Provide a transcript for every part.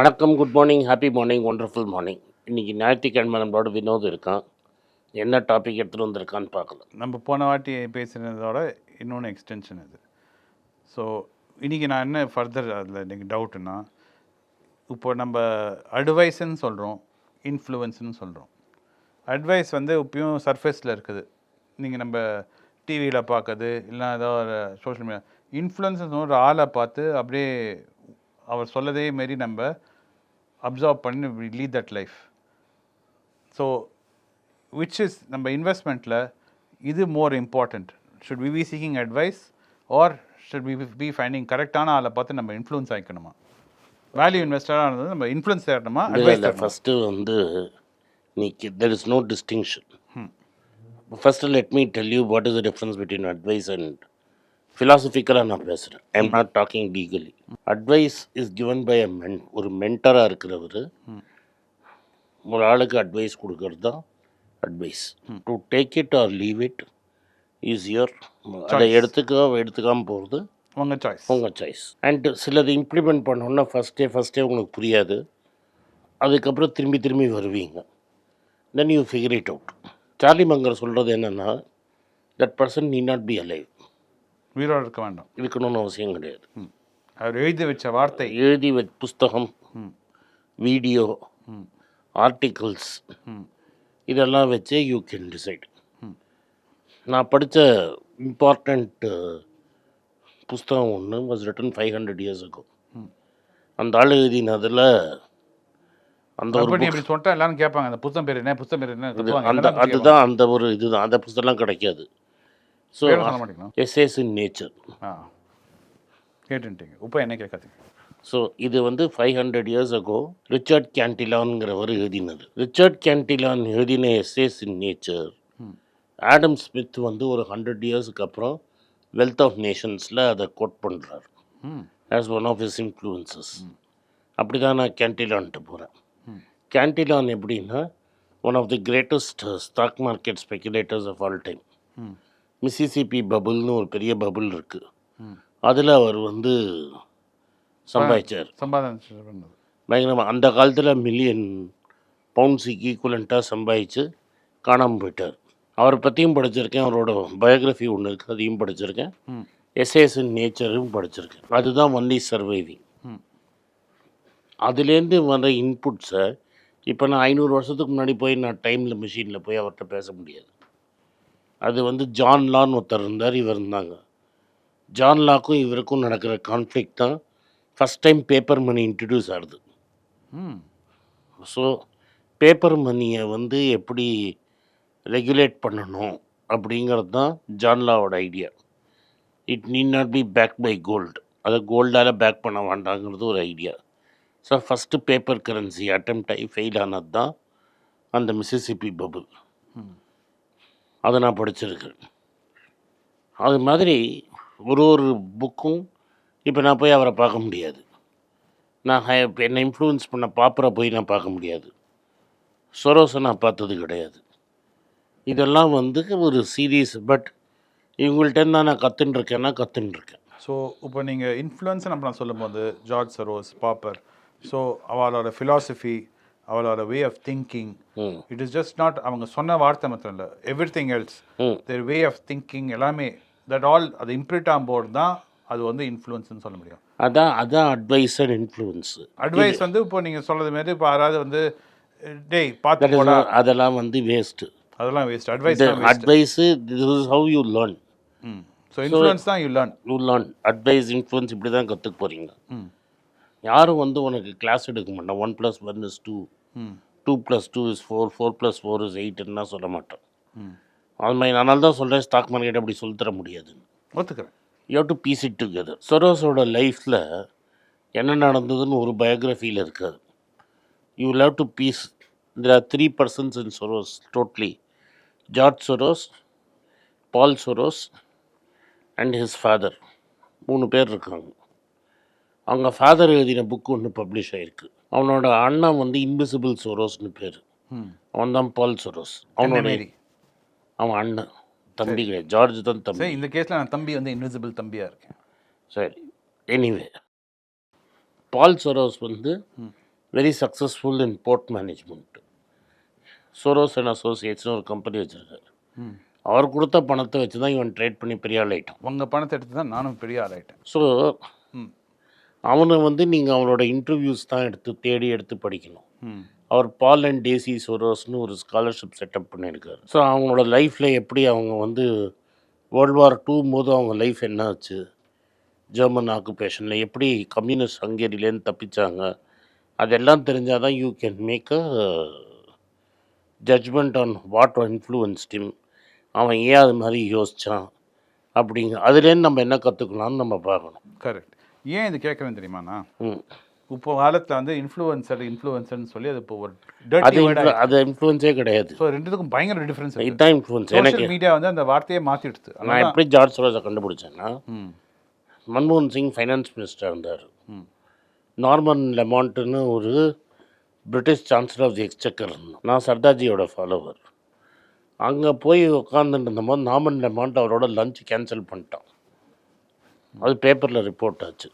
வணக்கம் good morning happy morning wonderful morning இன்னைக்கு ஞாயிற்றுக்கிழமை நம்மளோட வினோத் இருக்கான். என்ன டாபிக் எடுத்துகிட்டு வந்திருக்கான்னு பார்க்கலாம். நம்ம போன வாட்டி பேசுனதோட இன்னொன்று எக்ஸ்டென்ஷன் இது. ஸோ இன்றைக்கி நான் என்ன ஃபர்தர் அதில் எனக்கு டவுட்டுன்னா இப்போ நம்ம அட்வைஸுன்னு சொல்கிறோம் இன்ஃப்ளூயன்ஸ்னு சொல்கிறோம் அட்வைஸ் வந்து இப்பயும் சர்ஃபேஸில் இருக்குது. நீங்கள் நம்ம டிவியில் பார்க்குறது இல்லை ஏதோ ஒரு சோஷியல் மீடியா இன்ஃப்ளூயன்ஸ் ஒரு ஆளை பார்த்து அப்படியே அவர் சொல்லதே மாரி நம்ம அப்சர்வ் பண்ணி lead that life so which is நம்ம இன்வெஸ்ட்மெண்ட்டில் இது more important should we be seeking advice or should we be finding கரெக்டான ஆளை பார்த்து நம்ம இன்ஃப்ளூயன்ஸ் ஆகிக்கணுமா வேல்யூ இன்வெஸ்டராக இருந்தது நம்ம இன்ஃப்ளூயன்ஸ் தேடணுமா அட்வைஸ் ஃபஸ்ட்டு வந்து நீ there is no distinction first let me tell you what is the difference between advice and ஃபிலாசபிக்கலாக நான் பேசுகிறேன் I am not talking legally advice is given by a men ஒரு மென்டராக இருக்கிறவர் ஒரு ஆளுக்கு அட்வைஸ் கொடுக்கறது தான் advice to take it or leave it is your அதை எடுத்துக்க எடுத்துக்காமல் போகிறது உங்கள் சாய்ஸ் உங்கள் சாய்ஸ் அண்ட் சிலது இம்ப்ளிமெண்ட் பண்ணோன்னா ஃபஸ்ட்டே ஃபஸ்ட்டே உங்களுக்கு புரியாது. அதுக்கப்புறம் திரும்பி திரும்பி வருவீங்க. Then you figure it out Charlie Munger சொல்கிறது என்னென்னா that person need not be alive உயிரோடு இருக்க வேண்டாம் இருக்கணும்னு அவசியம் கிடையாது ம். அவர் எழுதி வச்ச வார்த்தை எழுதி வ புஸ்தகம் ம். வீடியோ. ஆர்டிகிள்ஸ் ம். இதெல்லாம் வச்சு யூ கேன் டிசைட் ம். நான் படித்த இம்பார்ட்டண்ட் புஸ்தகம் ஒன்று was written five hundred years இருக்கும் ம். அந்த ஆள் எழுதினதில் அந்த ஒரு இப்படி சொல்லிட்டா எல்லாரும் கேட்பாங்க அந்த புத்தகம் பேர் என்ன புத்தகம் பேர் என்ன. அந்த. அதுதான் அந்த ஒரு இதுதான் அந்த புஸ்தகம்லாம் கிடைக்காது ஸோ எஸ்ஏஸ் இன் நேச்சர் கேட்டுட்டீங்க இப்போ என்ன கேட்காதீங்க. ஸோ இது வந்து five hundred years ago Richard கேன்டிலான்ங்கிறவர் எழுதினது. ரிச்சர்ட் கேன்டிலான் எழுதின essays in nature. Adam Smith வந்து ஒரு ஹண்ட்ரட் இயர்ஸ்க்கு அப்புறம் வெல்த் ஆஃப் நேஷன்ஸில் அதை கோட் பண்ணுறாரு as one of his influences அப்படி தான் நான் கேன்டிலான்ட்டு போகிறேன் ம். கேன்டிலான் எப்படின்னா one of the greatest stock market speculators of all time Mississippi பபுள்னு ஒரு பெரிய பபுள் இருக்குது ம். அதில் அவர் வந்து சம்பாதிச்சார். பயங்கரமாக அந்த காலத்தில் மில்லியன் பவுண்ட்ஸுக்கு ஈக்குவலண்ட்டாக சம்பாதிச்சு காணாமல் போயிட்டார். அவரை பற்றியும் படிச்சிருக்கேன். அவரோட பயோகிராஃபி ஒன்று இருக்குது அதையும் படிச்சிருக்கேன். எஸ்ஏஎஸ் இன் நேச்சரும் படிச்சிருக்கேன். அதுதான் ஒன்லி சர்வைவிங் அதுலேருந்து வர இன்புட்ஸை இப்போ நான் ஐநூறு வருஷத்துக்கு முன்னாடி போய் நான் டைமில் மிஷினில் போய் அவர்கிட்ட பேச முடியாது. அது வந்து ஜான் லான்னு ஒருத்தர் இருந்தார் இவர் இருந்தாங்க. ஜான் லாக்கும் இவருக்கும் நடக்கிற கான்ஃப்ளிக் தான் first time paper money introduce ஆகுது. ஸோ பேப்பர் மணியை வந்து எப்படி ரெகுலேட் பண்ணணும் அப்படிங்கிறது தான் ஜான்லாவோட idea it need not be back by gold அதை கோல்டால் பேக் பண்ண வேண்டாங்கிறது ஒரு idea so first paper currency attempt ஆகி ஃபெயில் ஆனது தான் அந்த மிசிசிபி பபுள் அதை நான் படிச்சிருக்கேன். அது மாதிரி ஒரு ஒரு புக்கும் இப்போ நான் போய் அவரை பார்க்க முடியாது. நான் என்னை இன்ஃப்ளூயன்ஸ் பண்ண பாப்பரை போய் நான் பார்க்க முடியாது. சொரோஸை நான் பார்த்தது கிடையாது. இதெல்லாம் வந்து ஒரு சீரியஸ் பட் இவங்கள்ட்ட தான் நான் கற்றுன்னு இருக்கேன்னா கற்றுன்னு இருக்கேன் ஸோ இப்போ நீங்கள் இன்ஃப்ளூயன்ஸ் நம்ம நான் சொல்லும்போது ஜார்ஜ் சரோஸ் பாப்பர் ஸோ அவளோட ஃபிலாசபி அவளோட way of thinking it is just not அவங்க சொன்ன வார்த்தை மாத்திரம் இல்லை. Everything else their way of thinking எல்லாமே தட் ஆல் அது இம்ப்ரிட் போர்டு தான் அது வந்து இன்ஃப்ளூயன்ஸ்னு சொல்ல முடியும். அதான் அதான் அட்வைஸ் அண்ட் இன்ஃப்ளூயன்ஸு அட்வைஸ் வந்து இப்போ நீங்கள் சொல்றது மாரி இப்போ யாராவது வந்து டேய் பார்த்து அதெல்லாம் வந்து வேஸ்ட்டு அதெல்லாம் waste advice advice this is how you learn so influence தான் you learn you learn advice influence இப்படி தான் கற்றுக்க போகிறீங்க யாரும் வந்து உனக்கு கிளாஸ் எடுக்க மாட்டான் one plus one is two two plus two is four four plus four is எயிட்னா சொல்ல மாட்டேன் ம் அது மாதிரி அதனால தான் சொல்கிறேன் ஸ்டாக் மார்க்கெட் அப்படி சொல்லித் தர முடியாது. ஒத்துக்கிறேன். You have to piece it together சொரோஸோட லைஃப்பில் என்ன நடந்ததுன்னு ஒரு பயோகிராஃபியில் இருக்காது. You love to piece there are three persons in Soros totally George Soros Paul Soros and his father மூணு பேர் இருக்காங்க. அவங்க ஃபாதர் எழுதின புக் ஒன்று பப்ளிஷ் ஆகிருக்கு அவனோட அண்ணன் வந்து இன்விசிபிள் சொரோஸ்னு பேர். ம். அவன் தான் பால் சொரோஸ் அவனோட அவன் அண்ணன். தம்பி கிடையாது. ஜார்ஜ் தான் தம்பி. இந்த கேஸில் நான் தம்பி வந்து இன்விசிபிள் தம்பியாக இருக்கேன். சரி. எனிவே பால் சொரோஸ் வந்து very successful in port management Soros and அசோசியேட்ஸ்னு ஒரு கம்பெனி வச்சுருக்காரு. ம். அவர் கொடுத்த பணத்தை வச்சு தான் இவன் ட்ரேட் பண்ணி பெரிய ஆள் ஆயிட்டான். உங்கள் பணத்தை எடுத்து தான் நானும் பெரிய ஆளாயிட்டேன் ஸோ ம் அவனை வந்து நீங்கள் அவனோட இன்டர்வியூஸ் தான் எடுத்து தேடி எடுத்து படிக்கணும். அவர் பால் அண்ட் டேசி சோரோஸ்னு ஒரு ஸ்காலர்ஷிப் செட்டப் பண்ணியிருக்காரு. ஸோ அவங்களோட லைஃப்பில் எப்படி அவங்க வந்து வேர்ல்டு வார் டூ போது அவங்க லைஃப் என்ன ஆச்சு ஜெர்மன் ஆக்குபேஷனில் எப்படி கம்யூனிஸ்ட் ஹங்கேரியிலேருந்து தப்பிச்சாங்க? அதெல்லாம் தெரிஞ்சால் தான் you can make a judgement on what influence dim அவன் ஏன் அது மாதிரி யோசித்தான் அப்படிங்க அதுலேருந்து நம்ம என்ன கற்றுக்கலாம்னு நம்ம பார்க்கணும். கரெக்ட் ஏன் இது கேட்குறேன்னு தெரியுமாண்ணா? ம். இப்போ காலத்தில் வந்து இன்ஃப்ளூயன்சர் இன்ஃப்ளூயன்சர்னு சொல்லி அது இப்போ ஒரு அது அது இன்ஃப்ளூயன்ஸே கிடையாது. ஸோ ரெண்டுத்துக்கும் பயங்கர டிஃப்ரென்ஸ் இதுதான் இன்ஃப்ளூயன்ஸ் எனக்கு மீடியா வந்து அந்த வார்த்தையை மாற்றிடுது நான் எப்படி ஜார்ஜ் சோரோஸை கண்டுபிடிச்சேன்னா ம். மன்மோகன் சிங் ஃபைனான்ஸ் மினிஸ்டர் இருந்தார். ம். நார்மன் லெமாண்ட்னு ஒரு British chancellor of the exchequer நான் சர்தார்ஜியோட ஃபாலோவர் அங்கே போய் உட்காந்துட்டு இருந்தபோது நார்மன் லெமாண்ட் அவரோட லஞ்ச் கேன்சல் பண்ணிட்டான். அது பேப்பரில் ரிப்போர்ட் ஆச்சு.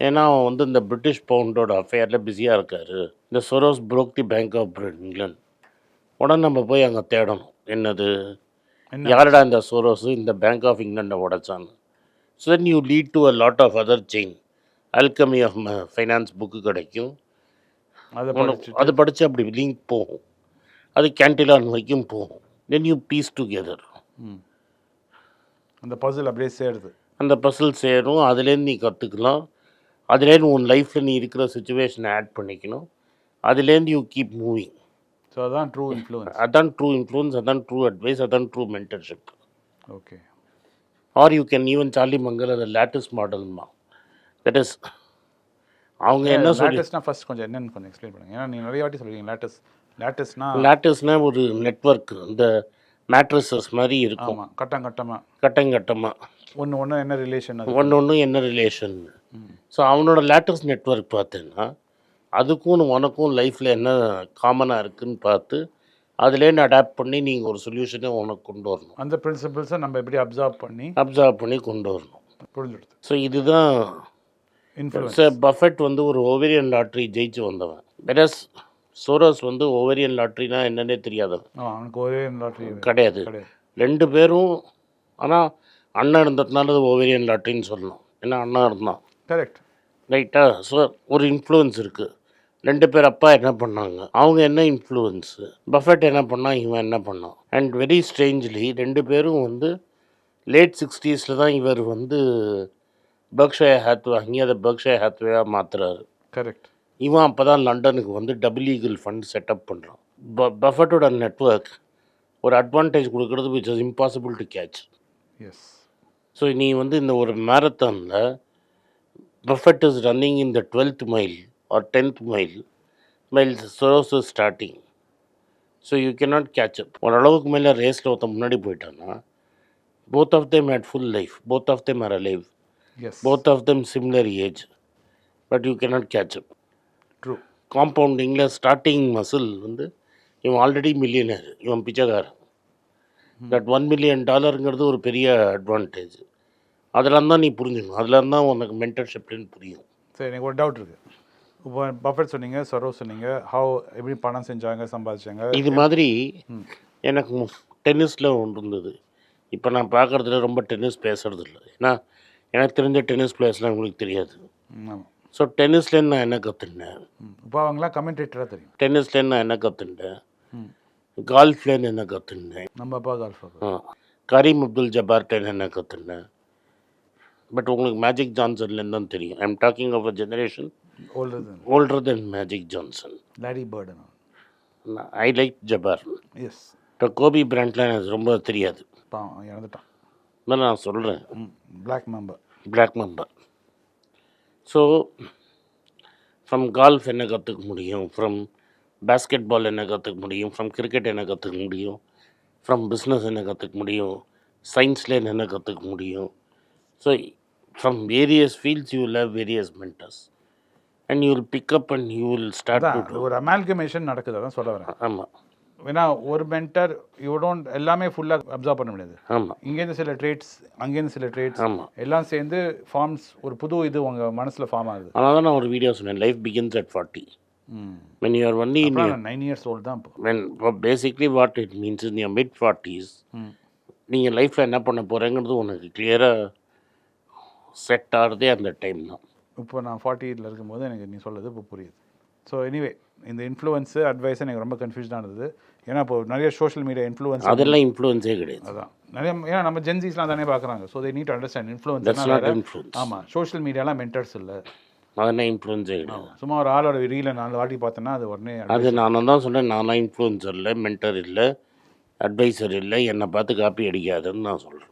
ஏன்னா அவன் வந்து இந்த பிரிட்டிஷ் பவுண்டோட அஃபேரில் பிஸியாக இருக்கார். இந்த Soros broke the bank of England உடனே நம்ம போய் அங்கே தேடணும். என்னது? என்ன? யாரடா இந்த சோரோஸு இந்த பேங்க் ஆஃப் இங்கிலாண்டை உடைச்சான்னு. So then you lead to a lot of other chain alchemy of finance book கிடைக்கும். அதை படித்து அப்படி லிங்க் போகும். அது கேன்டிலான் வரைக்கும் போகும். தென் யூ பீஸ் டுகெதர் அந்த பசில் அப்படியே சேருது. அந்த பசில் சேரும் அதுலேருந்து நீ கற்றுக்கலாம் அதுலேருந்து உன் லைஃப்பில் நீ இருக்கிற சுச்சுவேஷனை ஆட் பண்ணிக்கணும். அதுலேருந்து யூ கீப் மூவிங் ஸோ அதான் ட்ரூ இன்ஃப்ளூயன்ஸ் அதான் ட்ரூ இன்ஃப்ளூயன்ஸ் அதான் ட்ரூ அட்வைஸ் அதான் true mentorship okay or you can even Charlie Munger அது லேட்டஸ்ட் மாடல்மா தட் இஸ் அவங்க என்ன லேட்டஸ்ட்னா ஃபர்ஸ்ட் கொஞ்சம் என்னன்னு கொஞ்சம் எக்ஸ்பிளைன் பண்ணுங்க. ஏன்னா நீங்கள் நிறைய வாட்டி சொல்றீங்க லேட்டஸ்ட் லேட்டஸ்ட்னா லேட்டஸ்ட்னா ஒரு நெட்வொர்க் இந்த மேட்ரஸஸ் மாதிரி இருக்கும். கட்டம் கட்டமாக கட்டங்கட்டமாக ஒன்று ஒன்று என்ன ரிலேஷன் ஒன்று ஒன்று என்ன ரிலேஷன். ஸோ அவனோட லேட்டஸ்ட் நெட்வொர்க் பார்த்தேன்னா அதுக்கும் உனக்கும் லைஃப்பில் என்ன காமனாக இருக்குன்னு பார்த்து அதுலேருந்து அடாப்ட் பண்ணி நீங்கள் ஒரு சொல்யூஷனை உனக்கு கொண்டு வரணும். அந்த பிரின்சிபிள்ஸை நம்ம எப்படி அப்சர்வ் பண்ணி அப்சர்வ் பண்ணி கொண்டு வரணும். புரிஞ்சுடுது ஸோ இதுதான் சார் பஃபெட் வந்து ஒரு ஓவேரியன் லாட்ரி ஜெயிச்சு வந்தவன். வெரஸ் சோரோஸ் வந்து ஓவேரியன் லாட்ரினா என்னன்னே தெரியாதவன். அவனுக்கு ஒரே லாட்ரி கிடையாது. கிடையாது. ரெண்டு பேரும் ஆனால் அண்ணன் இருந்ததுனால அது ஓவேரியன் லாட்ரின்னு சொல்லணும். ஏன்னா அண்ணா இருந்தான். கரெக்ட் ரைட்டா ஸோ ஒரு இன்ஃப்ளூயன்ஸ் இருக்குது ரெண்டு பேர் அப்பா என்ன பண்ணாங்க? அவங்க என்ன இன்ஃப்ளூயன்ஸு பஃபெட் என்ன பண்ணான் இவன் என்ன பண்ணான்? அண்ட் வெரி ஸ்ட்ரேஞ்ச்லி ரெண்டு பேரும் வந்து லேட் சிக்ஸ்டீஸில் தான் இவர் வந்து பர்க்ஷய ஹேத் வாங்கி அதை பர்க்ஷய ஹேத்வேயாக மாற்றுறாரு கரெக்ட் இவன் அப்போ தான் லண்டனுக்கு வந்து டபுள் ஈகிள் ஃபண்ட் செட்டப் பண்ணுறான் ப பஃபட்டோட நெட்ஒர்க் ஒரு அட்வான்டேஜ் கொடுக்கறது which is impossible to catch S so நீ வந்து இந்த ஒரு மேரத்தானில் Buffett is running in the twelfth mile or tenth mile mile Soros is starting so you cannot catch up ஓரளவுக்கு மேலே ரேஸில் ஒருத்தன் முன்னாடி போயிட்டான்னா both of them had full life both of them are life S both of them similar age but you cannot catch up through காம்பவுண்டிங்கில் starting muscle வந்து இவன் already millionaire இவன் பிச்சைக்காரன். That one million டாலருங்கிறது ஒரு பெரிய அட்வான்டேஜ் அதெல்லாம் தான் நீ புரிஞ்சுக்கணும். அதெல்லாம் தான் உனக்கு மென்டர்ஷிப்னு புரியும். சரி எனக்கு ஒரு டவுட் இருக்கு. இப்போ பஃபெட் சொன்னீங்க சரோ சொன்னீங்க ஹவ் எப்படி பணம் செஞ்சாங்க சம்பாதிச்சாங்க இது மாதிரி. எனக்கு டென்னிஸில் ஒன்று இருந்தது. இப்போ நான் பார்க்குறதுல ரொம்ப டென்னிஸ் பேசுறது இல்லை. ஏன்னா எனக்கு தெரிஞ்ச டென்னிஸ் பிளேயர்ஸ்லாம் உங்களுக்கு தெரியாது. ஸோ டென்னிஸ்லேருந்து நான் என்ன கற்றுனேன். இப்போ அவங்களாம் கமெண்டேட்டராக தெரியும். டென்னிஸ்லேருந்து நான் என்ன கற்றுட்டேன். கால்ஃப்லேருந்து என்ன கற்றுட்டேன் நம்ம அப்பா கால்ஃபா கரீம் அப்துல் ஜப்பார்டன் என்ன கற்றுனேன் பட் உங்களுக்கு மேஜிக் ஜான்சன்லேருந்து தான் தெரியும். I am talking of a generation older then older then Magic Johnson Larry Bird I like Jabbar S இப்போ கோபி பிராண்ட்லாம் எனக்கு ரொம்ப தெரியாது. இறந்துட்டான். அதான் நான் சொல்கிறேன் black mamba black mamba so from golf என்ன கற்றுக்க முடியும்? ஃப்ரம் பேஸ்கெட் பால் என்ன கற்றுக்க முடியும்? ஃப்ரம் கிரிக்கெட் என்ன கற்றுக்க முடியும்? ஃப்ரம் பிஸ்னஸ் என்ன கற்றுக்க முடியும்? சயின்ஸில் என்ன கற்றுக்க முடியும்? So from various fields you have various mentors and you will pick up and you will start to அதான் ஒரு அமால்கமேஷன் நடக்குது அதான் சொல்ல வரேன். ஆமாம் ஏன்னா ஒரு மென்டர் யூ டோன்ட் எல்லாமே ஃபுல்லாக அப்சர்வ் பண்ண முடியாது. ஆமாம் இங்கேருந்து சில ட்ரேட்ஸ் அங்கேருந்து சில ட்ரேட்ஸ் ஆமாம் எல்லாம் சேர்ந்து ஃபார்ம்ஸ் ஒரு புது இது உங்கள் மனசில் ஃபார்ம் ஆகுது. அதனால தான் நான் ஒரு வீடியோ சொன்னேன் லைஃப் பிகின்ஸ் அட் ஃபார்ட்டி ம். When you are only in your, nine years old தான் when basically what it means in your mid 40s ம். நீங்கள் லைஃப்பில் என்ன பண்ண போகிறேங்கிறது உனக்கு கிளியராக செட் ஆகிறதே அந்த டைம் தான். இப்போ நான் ஃபார்ட்டி எயிட்டில் இருக்கும்போது எனக்கு நீ சொல்றது இப்போ புரியுது. ஸோ எனிவே இந்த இன்ஃப்ளூயன்ஸு அட்வைஸ் எனக்கு ரொம்ப கன்ஃபியூஸ்டாக இருந்தது ஏன்னா இப்போ நிறைய சோஷியல் மீடியா இன்ஃப்ளூயன்ஸ் அதெல்லாம் இன்ஃப்ளூயன்ஸே கிடையாது. அதான். நிறைய ஏன்னா நம்ம ஜென்சிஸ்லாம் தானே பார்க்குறாங்க. So they need understand that's not influence ஆமாம் சோஷியல் மீடியாலாம் மென்டர்ஸ் இல்லை. அதெல்லாம் இன்ஃப்ளூயன்ஸே கிடையாது. சும்மா ஒரு ஆளோட ரீலை நாலு வாட்டி பார்த்தேன்னா அது உடனே அது நான் தான் சொன்னேன் நான்லாம் இன்ஃப்ளூயன்சர் இல்லை மென்டர் இல்லை அட்வைசர் இல்லை என்னை பார்த்து காப்பி அடிக்காதுன்னு நான் சொல்கிறேன்